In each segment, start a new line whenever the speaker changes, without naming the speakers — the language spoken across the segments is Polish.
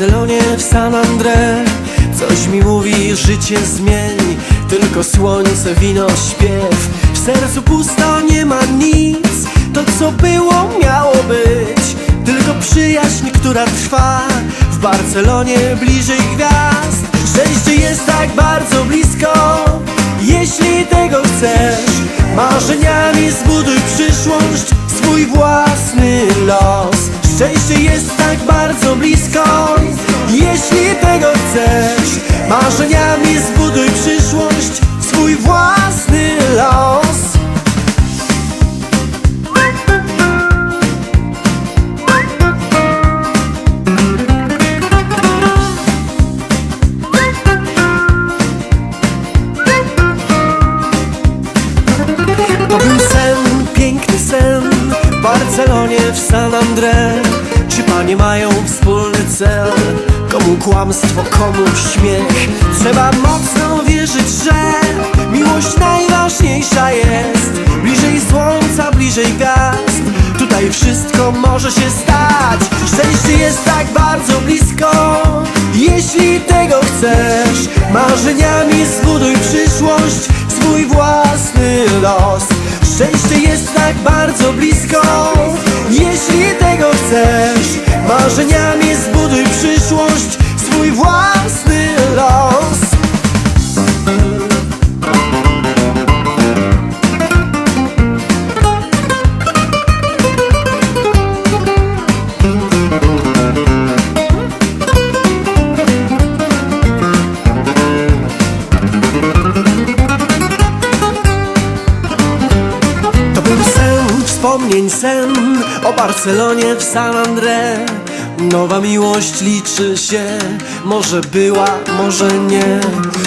Barcelonie, w San André. Coś mi mówi, życie zmień Tylko słońce, wino, śpiew. W sercu pusto, nie ma nic To co było, miało być. Tylko przyjaźń, która trwa W Barcelonie, bliżej gwiazd. Szczęście jest tak bardzo blisko Jeśli tego chcesz. Marzeniami zbuduj przyszłość Swój własny los. Szczęście jest tak bardzo blisko Tego chcesz. Marzeniami zbuduj przyszłość Swój własny los. To był sen, piękny sen W Barcelonie, w San André. Czy panie mają wspólny cel? Komu kłamstwo, komu śmiech? Trzeba mocno wierzyć, że Miłość najważniejsza jest. Bliżej słońca, bliżej gwiazd. Tutaj wszystko może się stać. Szczęście jest tak bardzo blisko. Jeśli tego chcesz Marzeniami zbuduj przyszłość Swój własny los. Szczęście jest tak bardzo blisko. Jeśli tego chcesz Marzeniami zbuduj przyszłość wspomnień sen O Barcelonie w San André. Nowa miłość liczy się Może była, może nie.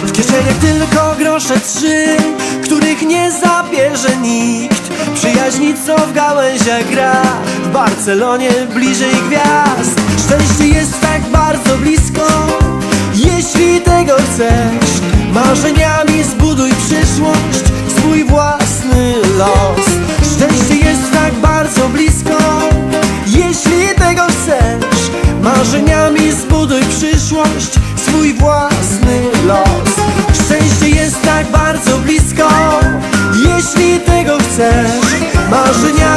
W kieszeniach tylko grosze trzy Których nie zabierze nikt. Przyjaźni co w gałęziach gra W Barcelonie bliżej gwiazd. Szczęście jest tak bardzo blisko Jeśli tego chcesz. Marzeniami zbuduj przyszłość Swój własny los Marzeniami zbuduj przyszłość Swój własny los. Szczęście jest tak bardzo blisko. Jeśli tego chcesz Marzeniami